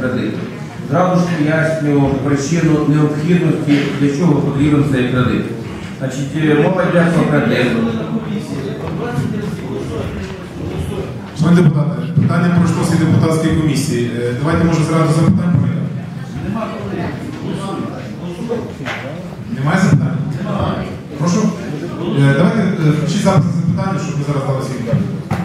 кредиту. Зразу ж поясню причину необхідності, для чого потрібен цей кредит. Значить, е, мова йде про кредит. Шановні депутати, питання пройшло всі депутатської комісії. Е, Давайте може зразу запитання порядку. Немає запитань? Прошу. Е, Давайте включіть запис запитання, щоб ми зараз дали свій відповідь.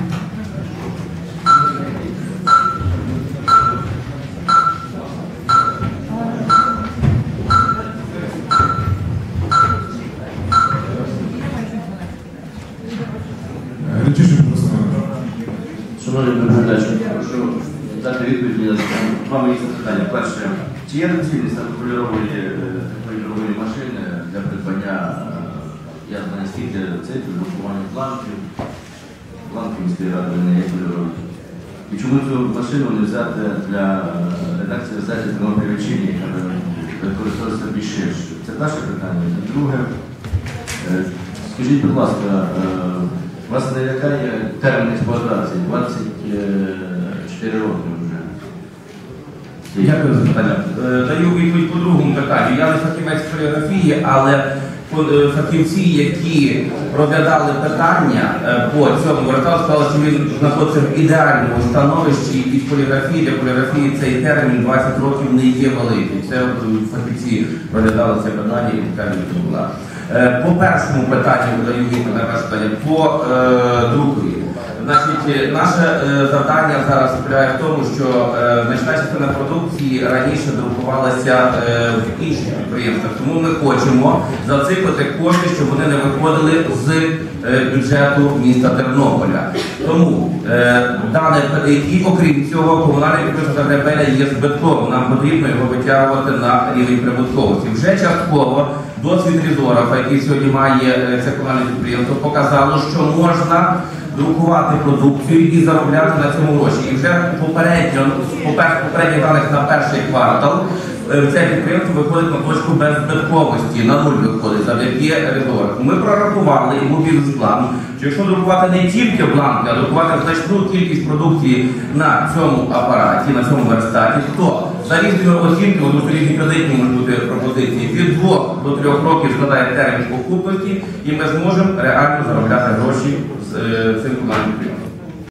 Шановні доповідачі, прошу дати відповідь на два мої запитання. Перше, чи є доцільність такої кольорової машини для придбання, е, я знаю, скільки цифр, блокування бланків, бланки міської ради не є. І чому цю машину не взяти для е, редакції сайті Тернопільчині, яка використовується більше? Це перше питання. І друге, е, скажіть, будь ласка, е, вас не лякає термін експлуатації 24 роки вже. Дякую за питання. Е, Даю відповідь по другому питанню. Я не фахівець поліграфії, але е, фахівці, які розглядали питання е, по цьому вертав, сказали, що він знаходиться в ідеальному становищі і в поліграфії. Для поліграфії цей термін 20 років не є великий. Це е, фахівці розглядали це питання і така відповідь була. Е, По першому питанню даю відповідь на питання. По е, другові. Значить, е, наше е, завдання зараз полягає в тому, що е, значна частина продукції раніше друкувалася в інших підприємствах. Тому ми хочемо зацикати кошти, щоб вони не виходили з бюджету міста Тернополя. Тому дане і окрім цього, комунальне підприємство Загребеля є збитковим. Нам потрібно його витягувати на рівень прибутковості. Вже частково досвід Різорова, який сьогодні має це комунальне підприємство, показало, що можна друкувати продукцію і заробляти на цьому гроші. І вже попередньо, по пер- попередніх даних на перший квартал, це підприємство виходить на точку беззбитковості, на нуль виходить завдяки резорах. Ми прорахували був бізнес-план, що якщо друкувати не тільки бланки, а друкувати значну кількість продукції на цьому апараті, на цьому верстаті, то за різними оцінками, тому що різні кредитні можуть бути пропозиції, від двох до трьох років складає термін окупності, і ми зможемо реально заробляти гроші з е, цим комунальним підприємством.